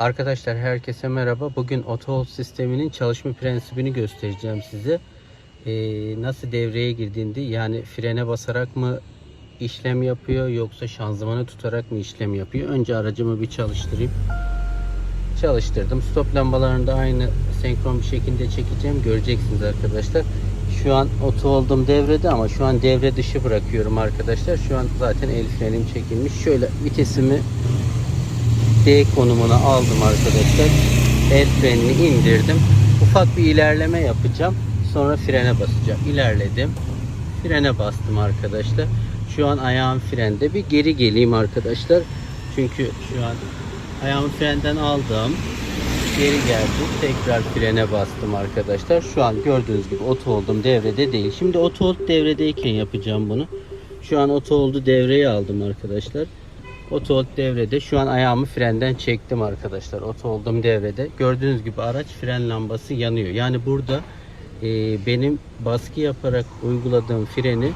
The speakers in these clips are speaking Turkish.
Arkadaşlar herkese merhaba. Bugün otohold sisteminin çalışma prensibini göstereceğim size. Ee, nasıl devreye girdiğinde yani frene basarak mı işlem yapıyor yoksa şanzımanı tutarak mı işlem yapıyor? Önce aracımı bir çalıştırayım. Çalıştırdım. Stop lambalarını da aynı senkron bir şekilde çekeceğim. Göreceksiniz arkadaşlar. Şu an otohold'um devrede ama şu an devre dışı bırakıyorum arkadaşlar. Şu an zaten el frenim çekilmiş. Şöyle vitesimi D konumuna aldım arkadaşlar. El frenini indirdim. Ufak bir ilerleme yapacağım. Sonra frene basacağım. İlerledim. Frene bastım arkadaşlar. Şu an ayağım frende. Bir geri geleyim arkadaşlar. Çünkü şu an ayağımı frenden aldım. Geri geldim. Tekrar frene bastım arkadaşlar. Şu an gördüğünüz gibi oto oldum devrede değil. Şimdi oto devredeyken yapacağım bunu. Şu an oto oldu devreye aldım arkadaşlar. Otohold devrede. Şu an ayağımı frenden çektim arkadaşlar. Otohold'um devrede. Gördüğünüz gibi araç fren lambası yanıyor. Yani burada e, benim baskı yaparak uyguladığım freni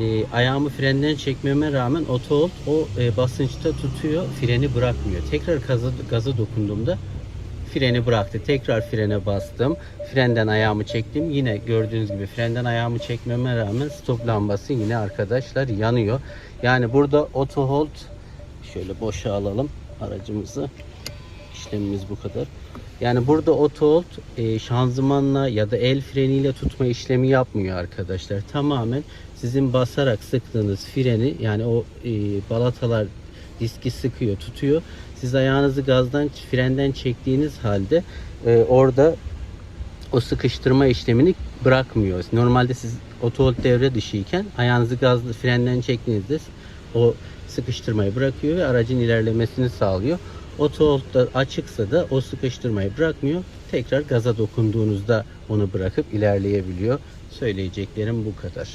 e, ayağımı frenden çekmeme rağmen otohold o e, basınçta tutuyor. Freni bırakmıyor. Tekrar gaza, gaza dokunduğumda freni bıraktı. Tekrar frene bastım. Frenden ayağımı çektim. Yine gördüğünüz gibi frenden ayağımı çekmeme rağmen stop lambası yine arkadaşlar yanıyor. Yani burada auto hold şöyle boşa alalım aracımızı. İşlemimiz bu kadar. Yani burada auto hold e, şanzımanla ya da el freniyle tutma işlemi yapmıyor arkadaşlar. Tamamen sizin basarak sıktığınız freni yani o e, balatalar diski sıkıyor, tutuyor. Siz ayağınızı gazdan, frenden çektiğiniz halde e, orada o sıkıştırma işlemini bırakmıyor. Normalde siz otohold devre dışıyken ayağınızı gazlı frenden çektiğinizde o sıkıştırmayı bırakıyor ve aracın ilerlemesini sağlıyor. Otohold da açıksa da o sıkıştırmayı bırakmıyor. Tekrar gaza dokunduğunuzda onu bırakıp ilerleyebiliyor. Söyleyeceklerim bu kadar.